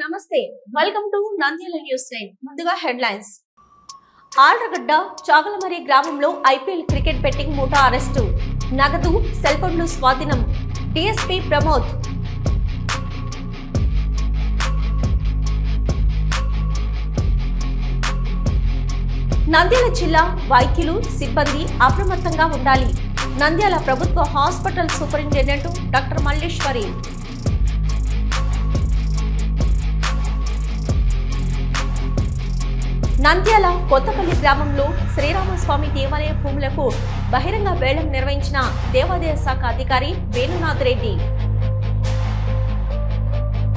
నమస్తే welcome to Nandyal news nine ముందుగా headlines Allagadda Chagalamarri గ్రామంలో ఐపీఎల్ క్రికెట్ బెట్టింగ్ మూట అరెస్టు. నగదు సెల్ ఫోన్లు స్వాధీనం. డిఎస్పీ ప్రమోద్. నంద్యాల జిల్లా వైద్యులు సిబ్బంది అప్రమత్తంగా ఉండాలి. నంద్యాల ప్రభుత్వ hospital superintendent doctor Malleswari. Nandyal Kothapalli గ్రామంలో శ్రీరామస్వామి దేవాలయ భూములకు బహిరంగ వేలం నిర్వహించిన దేవాదాయ శాఖ అధికారి వేణునాథ్ రెడ్డి.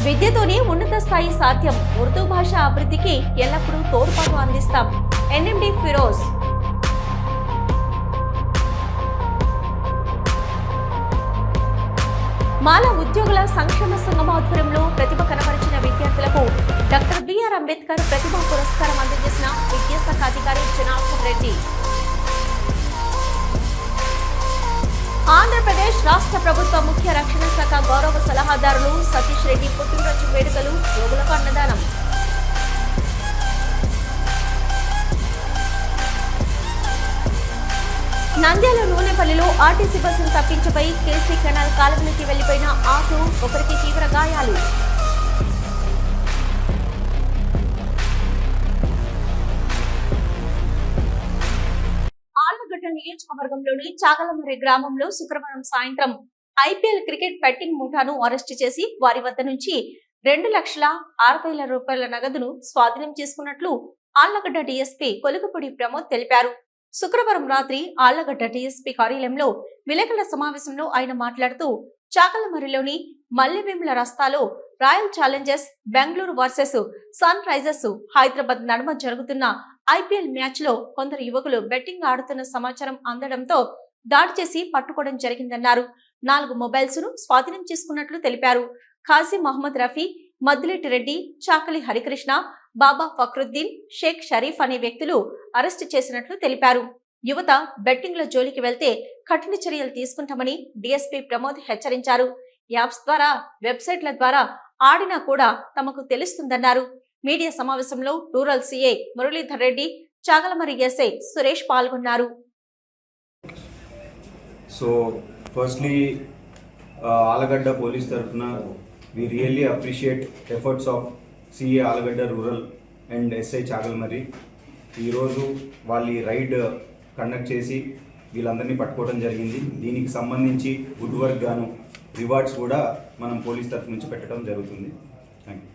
విద్యతోనే ఉన్నత స్థాయి సాధ్యం. ఉర్దూ భాష అభివృద్ధికి ఎల్లప్పుడూ తోడ్పాటు అందిస్తాం. ఎన్ఎండి ఫిరోజ్. మాల ఉద్యోగుల సంక్షేమ సంఘం ఆధ్వర్యంలో ప్రతిభ కనపరిచిన విద్యార్థులకు డాక్టర్ బిఆర్ అంబేద్కర్ ప్రతిభా పురస్కారం అందజేసిన విద్యాశాఖ అధికారి జనార్దన్ రెడ్డి. ఆంధ్రప్రదేశ్ రాష్ట్ర ప్రభుత్వ ముఖ్య రక్షణ శాఖ గౌరవ సలహాదారులు సతీష్ రెడ్డి పుట్టినరోజు వేడుకలు యోగులకు అన్నదానం. నంద్యాల నూనెపల్లిలో ఆర్టీసీ బస్సును తప్పించపై కేసీ కెనాల్ కాలువలోకి వెళ్ళిపోయిన ఆటో ఒకరికి తీవ్ర గాయాలు. ఆళ్ళగడ్డ నియోజకవర్గంలోని చాగలమరి గ్రామంలో శుక్రవారం సాయంత్రం ఐపీఎల్ క్రికెట్ బెట్టింగ్ ముఠాను అరెస్టు చేసి వారి వద్ద నుంచి రెండు లక్షల ఆరు వేల రూపాయల నగదును స్వాధీనం చేసుకున్నట్లు ఆళ్ళగడ్డ డీఎస్పీ కొలుగుపూడి ప్రమోద్ తెలిపారు. శుక్రవారం రాత్రి ఆళ్ళగడ్డ టీఎస్పీ కార్యాలయంలో విలేకరుల సమావేశంలో ఆయన మాట్లాడుతూ చాకలమరిలోని Mallevemula రస్తాలో Royal Challengers Bengaluru versus Sunrisers Hyderabad నడుమ జరుగుతున్న ఐపీఎల్ మ్యాచ్లో కొందరు యువకులు బెట్టింగ్ ఆడుతున్న సమాచారం అందడంతో దాడి చేసి పట్టుకోవడం జరిగిందన్నారు. నాలుగు మొబైల్స్ను స్వాధీనం చేసుకున్నట్లు తెలిపారు. ఖాజీ మహమ్మద్ రఫీ మద్దిలెట్టి రెడ్డి చాకలి హరికృష్ణ బాబా ఫక్రుద్దీన్ షేక్ షరీఫ్ అనే వ్యక్తులు అరెస్టు చేసినట్లు తెలిపారు. యువత బెట్టింగ్ల జోలికి వెళ్తే కఠిన చర్యలు తీసుకుంటామని డీఎస్పీ ప్రమోద్ హెచ్చరించారు. యాప్స్ ద్వారా వెబ్సైట్ల ద్వారా ఆడినా కూడా తమకు తెలుస్తుందన్నారు. మీడియా సమావేశంలో rural CA Muralidhar Reddy Chagalamarri SI Suresh పాల్గొన్నారు. సో ఫస్ట్లీ ఆలగడ్డ పోలీస్ తరఫున we really appreciate efforts of CA Allagadda rural and SI Chagalmarri ఈరోజు వాళ్ళ ఈ రైడ్ కండక్ట్ చేసి వీళ్ళందరినీ పట్టుకోవడం జరిగింది. దీనికి సంబంధించి గుడ్ వర్క్ గాను రివార్డ్స్ కూడా మనం పోలీస్ తరఫు నుంచి పెట్టడం జరుగుతుంది. థ్యాంక్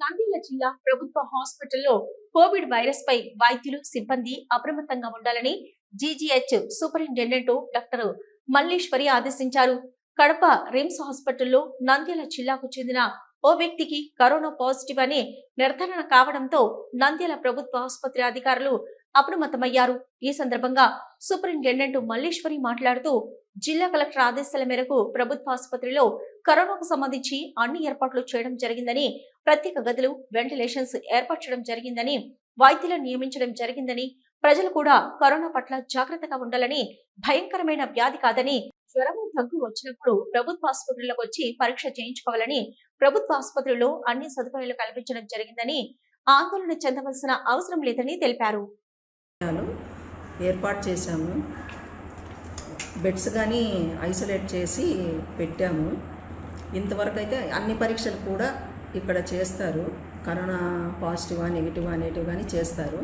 నంద్యాల జిల్లా ప్రభుత్వ హాస్పిటల్లో కోవిడ్ వైరస్ పై వైద్యులు సిబ్బంది అప్రమత్తంగా ఉండాలని జీజీహెచ్ సూపరింటెండెంట్ డాక్టర్ మల్లేశ్వరి ఆదేశించారు. కడప రిమ్స్ హాస్పిటల్లో నంద్యాల జిల్లాకు చెందిన ఓ వ్యక్తికి కరోనా పాజిటివ్ అని నిర్ధారణ కావడంతో నంద్యాల ప్రభుత్వ ఆసుపత్రి అధికారులు అప్రమత్తమయ్యారు. ఈ సందర్భంగా సూపరింటెండెంట్ మల్లేశ్వరి మాట్లాడుతూ జిల్లా కలెక్టర్ ఆదేశాల మేరకు ప్రభుత్వ ఆసుపత్రిలో కరోనాకు సంబంధించి అన్ని ఏర్పాట్లు చేయడం జరిగిందని ప్రత్యేక గదులు వెంటిలేషన్స్ ఏర్పరచడం జరిగిందని వైద్యులను నియమించడం జరిగిందని ప్రజలు కూడా కరోనా పట్ల జాగ్రత్తగా ఉండాలని భయంకరమైన వ్యాధి కాదని జ్వరము దగ్గు వచ్చినప్పుడు ప్రభుత్వ ఆసుపత్రులకు వచ్చి పరీక్ష చేయించుకోవాలని ప్రభుత్వ ఆసుపత్రిలో అన్ని సదుపాయాలు కల్పించడం జరిగిందని ఆందోళన చెందవలసిన అవసరం లేదని తెలిపారు. ఏర్పాటు చేశాము. బెడ్స్ కానీ ఐసోలేట్ చేసి పెట్టాము. ఇంతవరకు అయితే అన్ని పరీక్షలు కూడా ఇక్కడ చేస్తారు. కరోనా పాజిటివా నెగిటివా నెగిటివ్ కానీ చేస్తారు.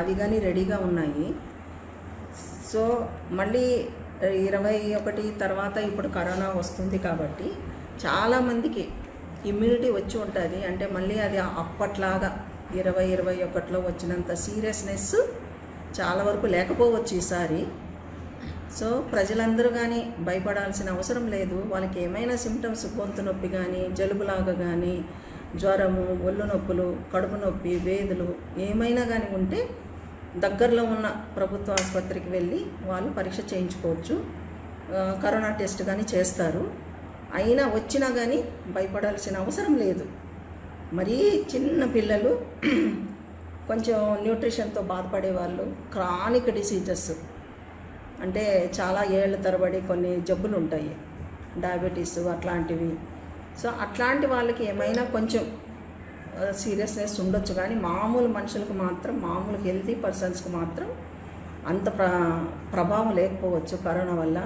అవి కానీ రెడీగా ఉన్నాయి. సో మళ్ళీ ఇరవై ఒకటి తర్వాత ఇప్పుడు కరోనా వస్తుంది కాబట్టి చాలామందికి ఇమ్యూనిటీ వచ్చి ఉంటుంది. అంటే మళ్ళీ అది అప్పట్లాగా ఇరవై ఇరవై ఒకటిలో వచ్చినంత సీరియస్నెస్ చాలా వరకు లేకపోవచ్చు ఈసారి. సో ప్రజలందరూ కానీ భయపడాల్సిన అవసరం లేదు. వాళ్ళకి ఏమైనా సిమ్టమ్స్ గొంతు నొప్పి కానీ జలుబులాగా కానీ జ్వరము ఒళ్ళు నొప్పులు కడుపు నొప్పి వేదులు ఏమైనా కానీ ఉంటే దగ్గరలో ఉన్న ప్రభుత్వ ఆసుపత్రికి వెళ్ళి వాళ్ళు పరీక్ష చేయించుకోవచ్చు. కరోనా టెస్ట్ కానీ చేస్తారు. అయినా వచ్చినా కానీ భయపడాల్సిన అవసరం లేదు. మరీ చిన్న పిల్లలు కొంచెం న్యూట్రిషన్తో బాధపడే వాళ్ళు క్రానిక్ డిసీజెస్. అంటే చాలా ఏళ్ళ తరబడి కొన్ని జబ్బులు ఉంటాయి డయాబెటీస్ అట్లాంటివి. సో అట్లాంటి వాళ్ళకి ఏమైనా కొంచెం సీరియస్నెస్ ఉండొచ్చు. కానీ మామూలు మనుషులకు మాత్రం మామూలు హెల్తీ పర్సన్స్కి మాత్రం అంత ప్ర ప్రభావం లేకపోవచ్చు కరోనా వల్ల.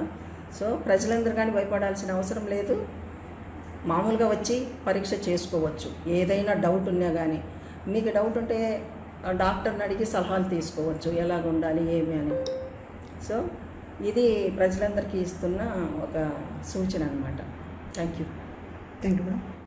సో ప్రజలందరూ కానీ భయపడాల్సిన అవసరం లేదు. మామూలుగా వచ్చి పరీక్ష చేసుకోవచ్చు. ఏదైనా డౌట్ ఉన్నా కానీ మీకు డౌట్ ఉంటే డాక్టర్ని అడిగి సలహాలు తీసుకోవచ్చు. ఎలాగ ఉండాలి ఏమి అని. సో ఇది ప్రజలందరికీ ఇస్తున్న ఒక సూచన అనమాట thank you thank you madam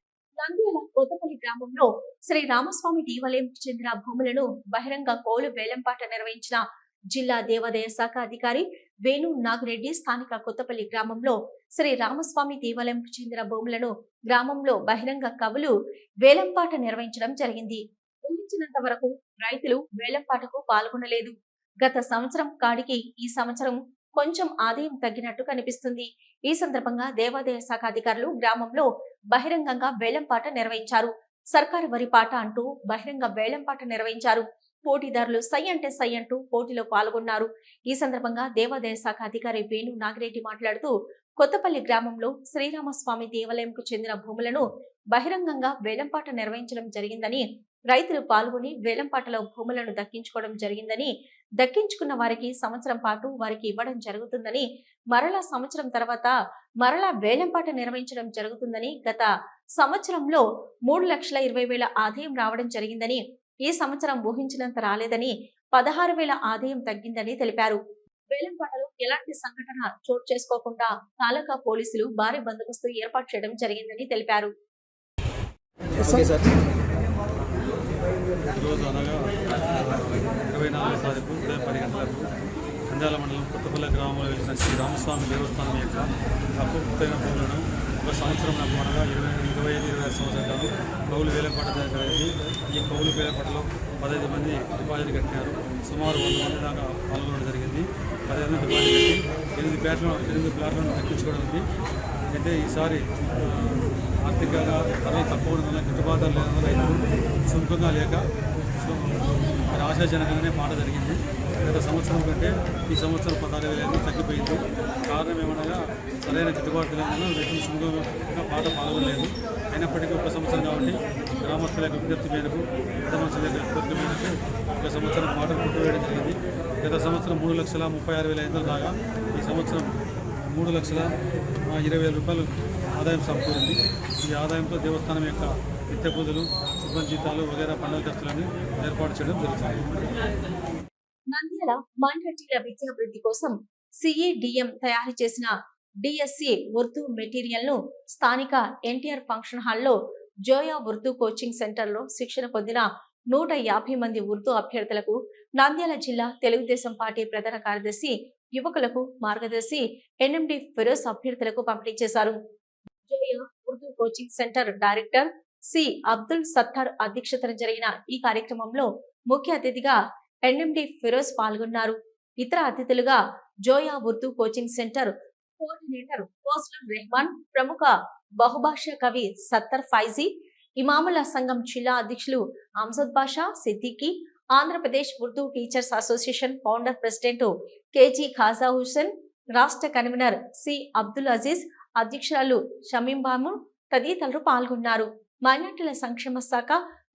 గ్రామంలో శ్రీ రామస్వామి దేవాలయంకు చెందిన భూములను బహిరంగ కోలు వేలంపాట నిర్వహించిన జిల్లా దేవాదాయ శాఖ అధికారి వేణు నాగిరెడ్డి స్థానిక కొత్తపల్లి గ్రామంలో శ్రీ రామస్వామి దేవాలయంకు చెందిన భూములను గ్రామంలో బహిరంగ కవులు వేలంపాట నిర్వహించడం జరిగింది. ఊహించినంత వరకు రైతులు వేలంపాటకు పాల్గొనలేదు. గత సంవత్సరం కాడికి ఈ సంవత్సరం కొంచెం ఆదాయం తగ్గినట్టు కనిపిస్తుంది. ఈ సందర్భంగా దేవాదాయ శాఖ అధికారులు గ్రామంలో బహిరంగంగా వేలంపాట నిర్వహించారు. సర్కారు వరి పాట అంటూ బహిరంగ వేలంపాట నిర్వహించారు. పోటీదారులు సై అంటే సై అంటూ పోటీలో పాల్గొన్నారు. ఈ సందర్భంగా దేవాదాయ శాఖ అధికారి వేణు నాగిరెడ్డి మాట్లాడుతూ కొత్తపల్లి గ్రామంలో శ్రీరామస్వామి దేవాలయంకు చెందిన భూములను బహిరంగంగా వేలంపాట నిర్వహించడం జరిగిందని రైతులు పాల్గొని వేలంపాటలో భూములను దక్కించుకోవడం జరిగిందని దక్కించుకున్న వారికి సంవత్సరం పాటు వారికి ఇవ్వడం జరుగుతుందని మరలా సంవత్సరం తర్వాత మరలా వేలంపాట నిర్వహించడం జరుగుతుందని గత సంవత్సరంలో మూడు లక్షల ఇరవై వేల ఆదాయం రావడం జరిగిందని ఈ సంవత్సరం ఊహించినంత రాలేదని పదహారు వేల ఆదాయం తగ్గిందని తెలిపారు. వేలంపాటలో ఎలాంటి సంఘటన చోటు చేసుకోకుండా తాలూకా పోలీసులు భారీ బందోబస్తు ఏర్పాటు చేయడం జరిగిందని తెలిపారు. ఈరోజు అనగా ఇరవై నాలుగు తారీఖు ఉదయం పది గంటలకు కందాల మండలం కొత్తపల్లి గ్రామంలో వెలిసిన శ్రీ రామస్వామి దేవస్థానం యొక్క అపూర్తైన భూములను ఒక సంవత్సరం నాకు అనగా ఇరవై ఇరవై ఐదు ఇరవై ఆరు సంవత్సరాలు కౌలు వేలపాట జరిగింది. ఈ కౌలు వేలపాటలో పదహైదు మంది డిపాజిట్ కట్టినారు. సుమారు వంద మంది దాకా పాల్గొనడం జరిగింది. పదహైదు మంది డిపాజిట్ కట్టి ఎనిమిది ప్లాట్లను ఎనిమిది ప్లాట్లను తగ్గించుకోవడానికి అయితే ఈసారి ఆర్థికంగా ధరలు తక్కువ ఉండడం వల్ల గిట్టుబాటు లేనందున రైతులు సుముఖంగా లేక సో మరి ఆశాజనకంగానే మాట జరిగింది. గత సంవత్సరం కంటే ఈ సంవత్సరం పదహారు వేల తగ్గిపోయింది. కారణం ఏమనగా సరైన గిట్టుబాటు లేనందున రైతులు సుముఖంగా పాట పాల్గొనలేదు అయినప్పటికీ ఒక సంవత్సరం కాబట్టి గ్రామస్తుల యొక్క విజ్ఞప్తి మేరకు పెద్ద మనుషుల యొక్క విజ్ఞప్తి మేరకు ఒక సంవత్సరం పాటలు కొట్టువేయడం జరిగింది. గత సంవత్సరం మూడు లక్షల ముప్పై ఆరు వేల ఐదు దాకా ఈ సంవత్సరం మూడు లక్షల ఇరవై వేల రూపాయలు ఆదాయం సమకూరింది. ఈ ఆదాయంతో దేవస్థానం యొక్క నిత్య పూజలు సిబ్బంది జీతాలు వగైరా పండుగ ఖర్చులను ఏర్పాటు చేయడం జరుగుతుంది. నంద్యాల మైనార్టీల విద్యాభివృద్ధి కోసం సిఈడిఎం తయారు చేసిన డిఎస్సి ఉర్దూ మెటీరియల్ను స్థానిక ఎన్టీఆర్ ఫంక్షన్ హాల్లో జోయా ఉర్దూ కోచింగ్ సెంటర్లో శిక్షణ పొందిన నూట యాభై మంది ఉర్దూ అభ్యర్థులకు నంద్యాల జిల్లా తెలుగుదేశం పార్టీ ప్రధాన కార్యదర్శి యువకులకు మార్గదర్శి ఎన్ఎండి ఫిరోజ్ అభ్యర్థులకు పంపిణీ చేశారు. Zoya Urdu coaching centre director C. Abdul Sattar అధ్యక్షతన జరిగిన ఈ కార్యక్రమంలో ముఖ్య అతిథిగా ఎన్ఎండి ఫిరోజ్ పాల్గొన్నారు. ఇతర అతిథులుగా Zoya Urdu coaching centre coordinator ఫోస్లం రెహమాన్ ప్రముఖ బహుభాషా కవి సత్తర్ ఫైజీ ఇమాముల సంఘం జిల్లా అధ్యక్షులు Amsad Basha Siddiqui Andhra Pradesh Urdu teachers association founder president KG Khaja Hussain రాష్ట్ర కన్వీనర్ సి. అబ్దుల్ అజీజ్ అధ్యక్షురాలు షమీం బాము తదితరులు పాల్గొన్నారు. మైనార్టీల సంక్షేమ శాఖ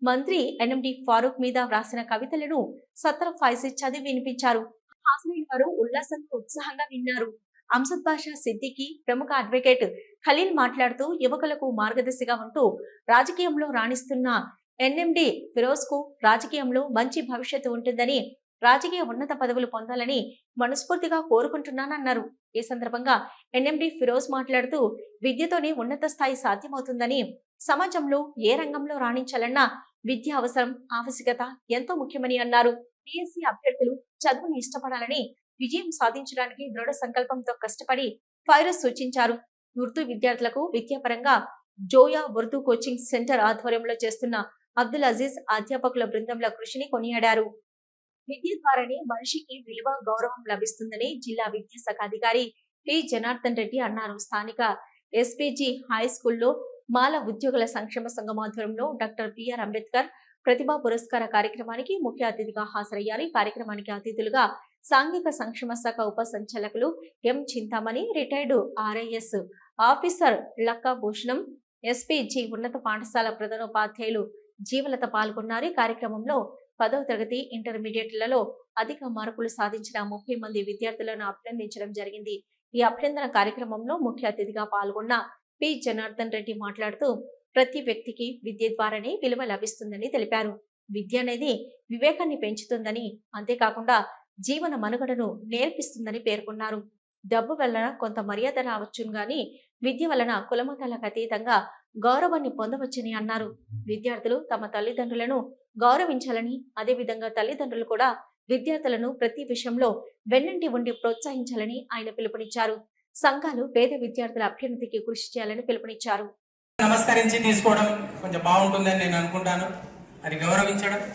మంత్రి ఎన్ఎండి ఫారూక్ మీద వ్రాసిన కవితలను సత్తర్ ఫైజీ చదివి వినిపించారు. హాజరైన వారు ఉల్లాసంగా ఉత్సాహంగా విన్నారు. అంసద్ బాషా సిద్దికి ప్రముఖ అడ్వకేట్ ఖలీల్ మాట్లాడుతూ యువకులకు మార్గదర్శిగా ఉంటూ రాజకీయంలో రాణిస్తున్న ఎన్ఎండి ఫిరోజ్కు రాజకీయంలో మంచి భవిష్యత్తు ఉంటుందని రాజకీయ ఉన్నత పదవులు పొందాలని మనస్ఫూర్తిగా కోరుకుంటున్నానన్నారు. ఈ సందర్భంగా ఎన్ఎండి ఫిరోజ్ మాట్లాడుతూ విద్యతోనే ఉన్నత స్థాయి సాధ్యమవుతుందని సమాజంలో ఏ రంగంలో రాణించాలన్నా విద్య అవసరం ఆవశ్యకత ఎంతో ముఖ్యమని అన్నారు. పిఎస్సి అభ్యర్థులు చదువుని ఇష్టపడాలని విజయం సాధించడానికి దృఢ సంకల్పంతో కష్టపడి ఫైరస్ సూచించారు. ఉర్దూ విద్యార్థులకు విద్యాపరంగా జోయా ఉర్దూ కోచింగ్ సెంటర్ ఆధ్వర్యంలో చేస్తున్న అబ్దుల్ అజీజ్ అధ్యాపకుల బృందంలో కృషిని కొనియాడారు. విద్య ద్వారానే మనిషికి విలువ గౌరవం లభిస్తుందని జిల్లా విద్యాశాఖ అధికారి టి. జనార్దన్ రెడ్డి అన్నారు. స్థానిక ఎస్పీజీ హై స్కూల్లో మాల ఉద్యోగుల సంక్షేమ సంఘం ఆధ్వర్యంలో డాక్టర్ బిఆర్ అంబేద్కర్ ప్రతిభా పురస్కార కార్యక్రమానికి ముఖ్య అతిథిగా హాజరయ్యారు. కార్యక్రమానికి అతిథులుగా సాంఘిక సంక్షేమ శాఖ ఉప సంచాలకులు M. Chintamani retired RIS officer Lakka Bhushanam SPG ఉన్నత పాఠశాల ప్రధానోపాధ్యాయులు జీవలత పాల్గొన్నారు. కార్యక్రమంలో పదవ తరగతి ఇంటర్మీడియట్లలో అధిక మార్కులు సాధించిన ముప్పై మంది విద్యార్థులను అభినందించడం జరిగింది. ఈ అభినందన కార్యక్రమంలో ముఖ్య అతిథిగా పాల్గొన్న పి. జనార్దన్ రెడ్డి మాట్లాడుతూ ప్రతి వ్యక్తికి విద్య ద్వారానే విలువ లభిస్తుందని తెలిపారు. విద్య అనేది వివేకాన్ని పెంచుతుందని అంతేకాకుండా జీవన మనుగడను నేర్పిస్తుందని పేర్కొన్నారు. డబ్బు వలన కొంత మర్యాద రావచ్చును గాని విద్య వలన కులమతాలకు అతీతంగా గౌరవాన్ని పొందవచ్చని అన్నారు. విద్యార్థులు తమ తల్లిదండ్రులను గౌరవించాలని అదేవిధంగా తల్లిదండ్రులు కూడా విద్యార్థులను ప్రతి విషయంలో వెన్నంటి ఉండి ప్రోత్సహించాలని ఆయన పిలుపునిచ్చారు. సంఘాలు పేద విద్యార్థుల అభ్యున్నతికి కృషి చేయాలని పిలుపునిచ్చారు. నమస్కరించి తీసుకోవడం కొంచెం బాగుంటుందని నేను అనుకుంటాను. అది గౌరవించడం.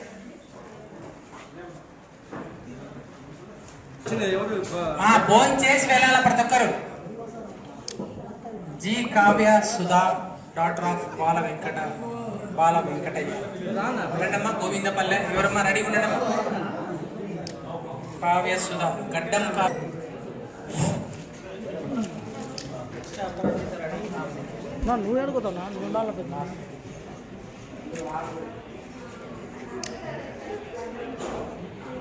ఆ, భోజనం చేసి వెళ్ళాలి ప్రతి ఒక్కరు? G. Kavya Sudha doctor of Bala Venkata. Bala Venkataiah రండమ్మా గోవిందపల్లె ఎవరమ్మా రెడీ ఉండడమ్మా కావ్య సుధా గడ్డం కా నా నువ్వు అడుగుతావు నువ్వు ఉండాలి పెద్ద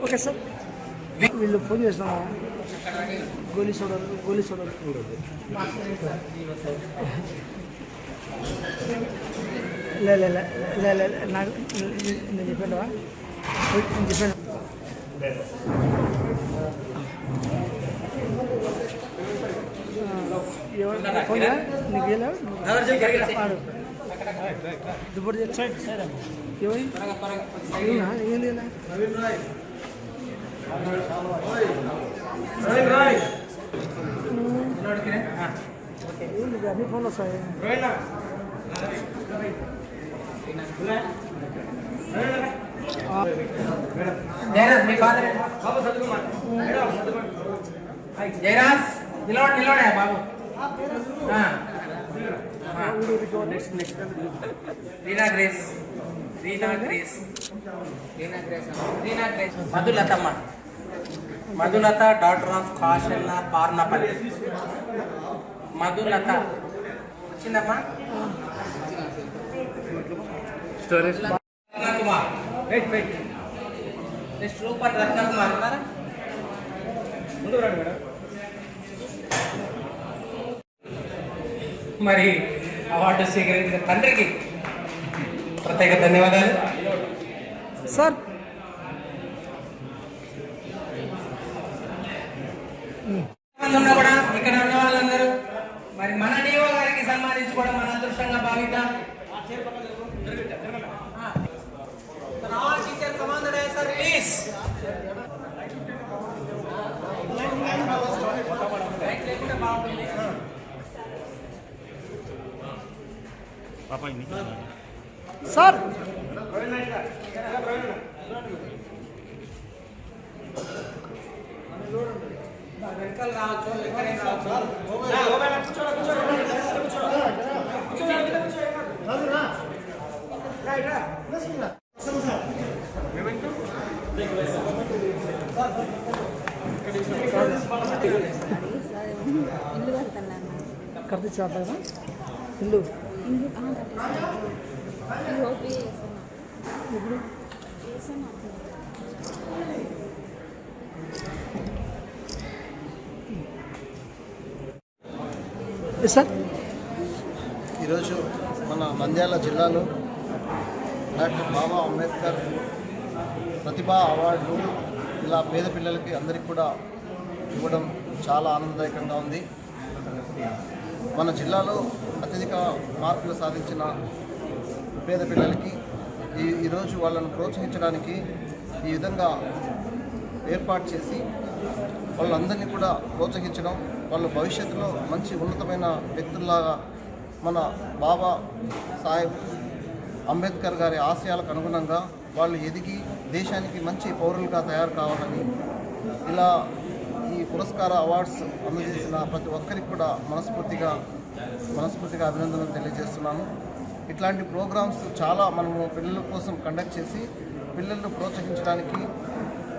ఓకే సార్ వీళ్ళు ఫోన్ చేసినా గోలీ సోడాలు గోలీ సోడాలు లే లే లే లే లే లే, నాకు నేను చెప్పాను నేను చెప్పాను ఫోన్? నీకు ఆడు దుబ్బడి? ఏంది? అన్ని ఫోన్లు వస్తాయి? జయరాజ్ మీ ఫాదర్ జయరాజ్ నిలవడు నిలవడా బాబు. ఆ. ఆ. Reena Grace Reena Grace. Reena Grace మధులతమ్మ. Madhulatha doctor of Kashanna Parnapalli. Madhulatha. వచ్చిందమ్మా Ratnakumar. Wait wait next super Ratnakumar ఉన్నారా? మరి అవార్డు స్వీకరించిన తండ్రికి ప్రత్యేక ధన్యవాదాలు. సార్. ఉన్నా కూడా ఇక్కడ ఉన్న వాళ్ళందరూ మరి మన డిఓ గారికి సన్మానించుకోవడం మన అదృష్టంగా భావిద్దాం. Sir, all teacher commanded as sir, please. Right లేకుంటే బాగుంటుంది. సార్ వెనకాల రావచ్చు ఎక్కడైనా రావచ్చు ఇల్లు కడుతున్నాను కర్తీ చేద్దాం ఇల్లు. ఇప్పుడు సార్? ఈరోజు మన నంద్యాల జిల్లాలో డాక్టర్ బాబా అంబేద్కర్ ప్రతిభా అవార్డులు ఇలా పేద పిల్లలకి అందరికీ కూడా ఇవ్వడం చాలా ఆనందదాయకంగా ఉంది. మన జిల్లాలో అత్యధిక మార్కులు సాధించిన పేద పిల్లలకి ఈ ఈరోజు వాళ్ళను ప్రోత్సహించడానికి ఈ విధంగా ఏర్పాటు చేసి వాళ్ళందరినీ కూడా ప్రోత్సహించడం వాళ్ళ భవిష్యత్తులో మంచి ఉన్నతమైన వ్యక్తుల్లాగా మన బాబా సాహెబ్ అంబేద్కర్ గారి ఆశయాలకు అనుగుణంగా వాళ్ళు ఎదిగి దేశానికి మంచి పౌరులుగా తయారు కావాలని ఇలా ఈ పురస్కార అవార్డ్స్ అందజేసిన ప్రతి ఒక్కరికి కూడా మనస్ఫూర్తిగా మనస్ఫూర్తిగా అభినందనలు తెలియజేస్తున్నాను. ఇట్లాంటి ప్రోగ్రామ్స్ చాలా మనము పిల్లల కోసం కండక్ట్ చేసి పిల్లలను ప్రోత్సహించడానికి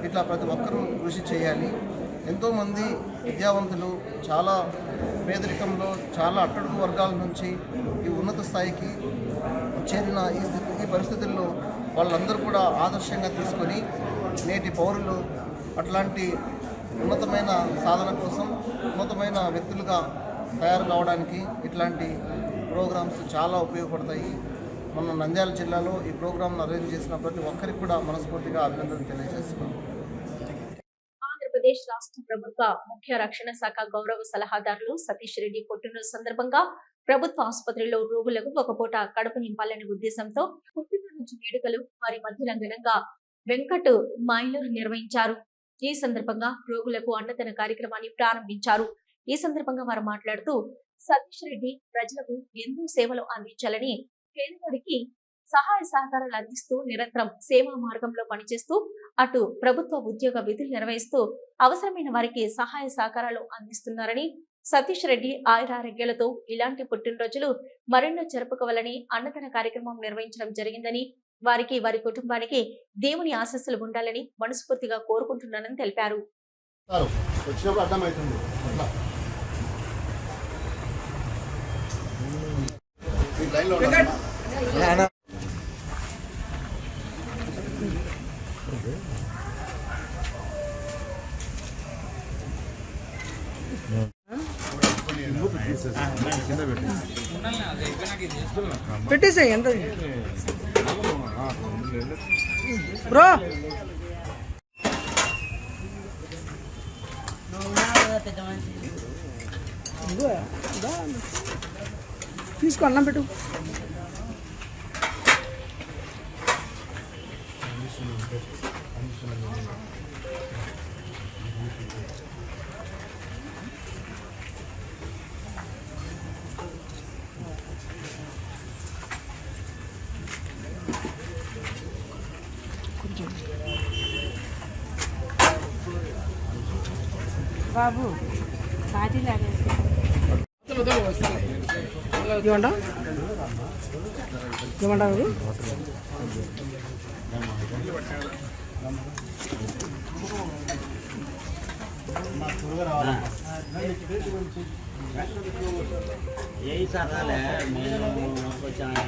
ఇట్లా ప్రతి ఒక్కరూ కృషి చేయాలి. ఎంతోమంది విద్యావంతులు చాలా పేదరికంలో చాలా అట్టడుగు వర్గాల నుంచి ఈ ఉన్నత స్థాయికి చేరిన ఈ స్థితి ఈ పరిస్థితుల్లో వాళ్ళందరూ కూడా ఆదర్శంగా తీసుకొని నేటి పౌరులు అట్లాంటి ఉన్నతమైన సాధన కోసం ఉన్నతమైన వ్యక్తులుగా తయారు కావడానికి ఇట్లాంటి ప్రోగ్రామ్స్ చాలా ఉపయోగపడతాయి. మన నంద్యాల జిల్లాలో ఈ ప్రోగ్రామ్ను అరేంజ్ చేసిన ప్రతి ఒక్కరికి కూడా మనస్ఫూర్తిగా అభినందనలు తెలియజేస్తున్నాను. రాష్ట్ర ప్రభుత్వ ముఖ్య రక్షణ శాఖ గౌరవ సలహాదారులు సతీష్ రెడ్డి పుట్టినరోజు సందర్భంగా ప్రభుత్వ ఆసుపత్రిలో రోగులకు ఒక పూట కడుపు నింపాలనే ఉద్దేశంతో పుట్టినరోజు వేడుకలు వారి మధ్యన ఘనంగా వెంకట్ మైలూరు నిర్వహించారు. ఈ సందర్భంగా రోగులకు అన్నదాన కార్యక్రమాన్ని ప్రారంభించారు. ఈ సందర్భంగా వారు మాట్లాడుతూ సతీష్ రెడ్డి ప్రజలకు ఎన్నో సేవలు అందించాలని పేదవాడికి సహాయ సహకారాలు అందిస్తూ నిరంతరం సేవా మార్గంలో పనిచేస్తూ అటు ప్రభుత్వ ఉద్యోగ విధులు నిర్వహిస్తూ అవసరమైన వారికి సహాయ సహకారాలు అందిస్తున్నారని సతీష్ రెడ్డి ఆయురారోగ్యాలతో ఇలాంటి పుట్టినరోజులు మరెన్నో జరుపుకోవాలని అన్నదాన కార్యక్రమం నిర్వహించడం జరిగిందని వారికి వారి కుటుంబానికి దేవుని ఆశస్సులు ఉండాలని మనస్ఫూర్తిగా కోరుకుంటున్నానని తెలిపారు. లైన్లో పెట్టేసాయి ఎంత? బ్రో! తీసుకో అన్నం పెట్టు. Thank you. బాబు ఇవ్వండా ఇవ్వంటావు ఇది? ఏ సరదాలే నేను వచ్చాను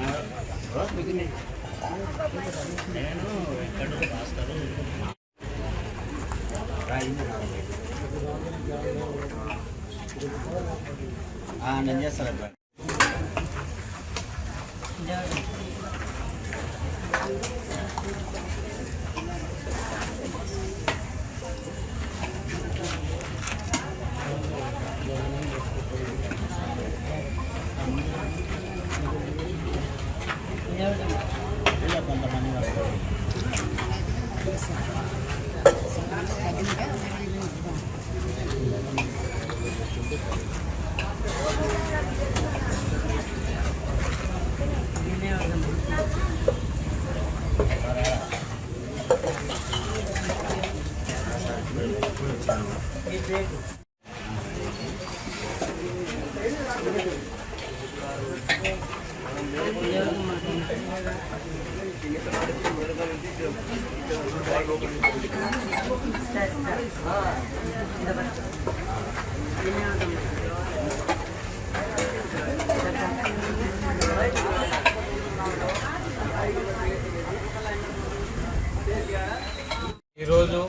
నేను ఎక్కడ భాస్కరు నేను చేస్తాను అబ్బాయి కొంతమంది వస్తారు ఈరోజు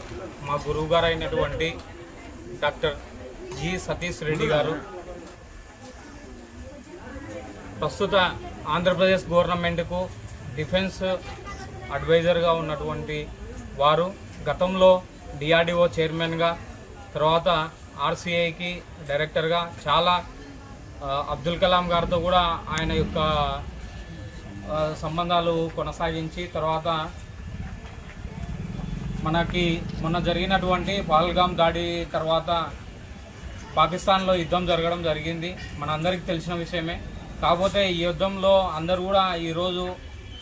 మా గురువు గారు అయినటువంటి డాక్టర్ జి సతీష్ రెడ్డి గారు. ప్రస్తుత ఆంధ్రప్రదేశ్ గవర్నమెంట్కు డిఫెన్స్ అడ్వైజర్గా ఉన్నటువంటి వారు గతంలో డిఆర్డిఓ చైర్మన్గా తర్వాత ఆర్సీఐకి డైరెక్టర్గా చాలా అబ్దుల్ కలాం గారితో కూడా ఆయన యొక్క సంబంధాలు కొనసాగించి తర్వాత మనకి మొన్న జరిగినటువంటి పహల్గాం దాడి తర్వాత పాకిస్తాన్లో యుద్ధం జరగడం జరిగింది. మనందరికీ తెలిసిన విషయమే. కాకపోతే ఈ యుద్ధంలో అందరూ కూడా ఈరోజు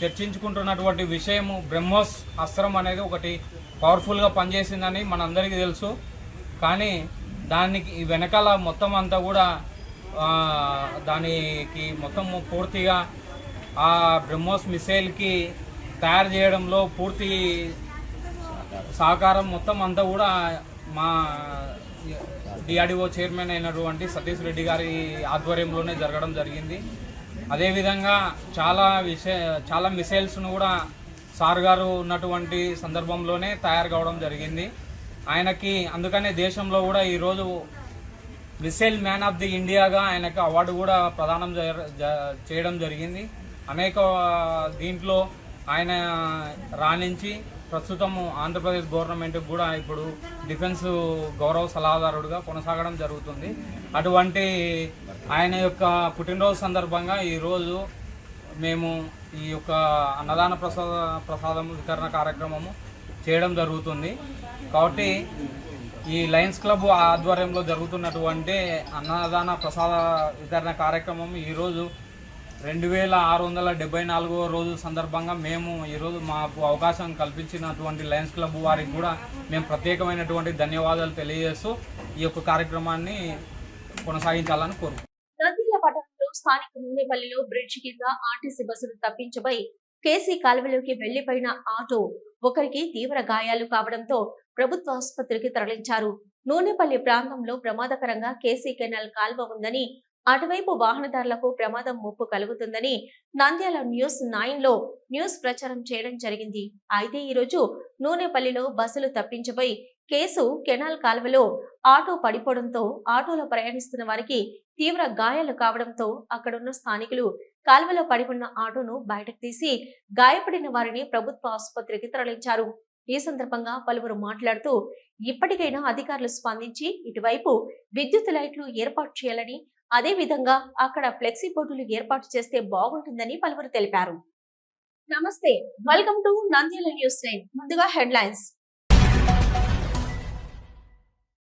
చర్చించుకుంటున్నటువంటి విషయము బ్రహ్మోస్ అస్త్రం అనేది ఒకటి పవర్ఫుల్గా పనిచేసిందని మనందరికీ తెలుసు. కానీ దానికి వెనకాల మొత్తం అంతా కూడా దానికి మొత్తం పూర్తిగా ఆ బ్రహ్మోస్ మిసైల్కి తయారు చేయడంలో పూర్తి సహకారం మొత్తం అంతా కూడా మా డిఆర్డిఓ చైర్మన్ అయినటువంటి సతీష్ రెడ్డి గారి ఆధ్వర్యంలోనే జరగడం జరిగింది. అదేవిధంగా చాలా విషయ చాలా మిసైల్స్ను కూడా సార్ గారు ఉన్నటువంటి సందర్భంలోనే తయారు కావడం జరిగింది. ఆయనకి అందుకనే దేశంలో కూడా ఈరోజు మిసైల్ మ్యాన్ ఆఫ్ ది ఇండియాగా ఆయనకు అవార్డు కూడా ప్రదానం జ- చేయడం జరిగింది. అనేక దీంట్లో ఆయన రాణించి ప్రస్తుతం ఆంధ్రప్రదేశ్ గవర్నమెంట్ కూడా ఇప్పుడు డిఫెన్స్ గౌరవ సలహాదారుడుగా కొనసాగడం జరుగుతుంది. అటువంటి ఆయన యొక్క పుట్టినరోజు సందర్భంగా ఈరోజు మేము ఈ యొక్క అన్నదాన ప్రసాద ప్రసాదం వితరణ కార్యక్రమము చేయడం జరుగుతుంది. కాబట్టి ఈ లయన్స్ క్లబ్ ఆధ్వర్యంలో జరుగుతున్నటువంటి అన్నదాన ప్రసాద వితరణ కార్యక్రమం ఈరోజు రెండు వేల ఆరు వందల డెబ్బై నాలుగవ రోజు సందర్భంగా మేము ఈరోజు మాకు అవకాశం కల్పించినటువంటి లయన్స్ క్లబ్ వారికి కూడా మేము ప్రత్యేకమైనటువంటి ధన్యవాదాలు తెలియజేస్తూ ఈ యొక్క కార్యక్రమాన్ని కొనసాగించాలని కోరుకుంటున్నాం. నంద్యాల పట్టణంలో స్థానిక నూనెపల్లిలో బ్రిడ్జ్ కింద ఆర్టీసీ బస్సును తప్పించబై కేసీ కాలువలోకి వెళ్ళిపోయిన ఆటో ఒకరికి తీవ్ర గాయాలు కావడంతో ప్రభుత్వ ఆసుపత్రికి తరలించారు. నూనెపల్లి ప్రాంతంలో ప్రమాదకరంగా కేసీ కెనాల్ కాల్వ ఉందని అటువైపు వాహనదారులకు ప్రమాదం ముప్పు కలుగుతుందని నంద్యాల న్యూస్ నైన్లో న్యూస్ ప్రచారం చేయడం జరిగింది. అయితే ఈ రోజు నూనెపల్లిలో బస్సులు తప్పించబోయి కేసు కెనాల్ కాల్వలో ఆటో పడిపోవడంతో ఆటోలో ప్రయాణిస్తున్న వారికి తీవ్ర గాయాలు కావడంతో అక్కడున్న స్థానికులు కాల్వలో పడి ఉన్న ఆటోను బయటకు తీసి గాయపడిన వారిని ప్రభుత్వ ఆసుపత్రికి తరలించారు. ఈ సందర్భంగా పలువురు మాట్లాడుతూ ఇప్పటికైనా అధికారులు స్పందించి ఇటువైపు విద్యుత్ లైట్లు ఏర్పాటు చేయాలని అదే విధంగా అక్కడ ఫ్లెక్సీ బోర్డులు ఏర్పాటు చేస్తే బాగుంటుందని పలువురు తెలిపారు. నమస్తే. Welcome to Nandyala news nine ముందుగా హెడ్లైన్స్.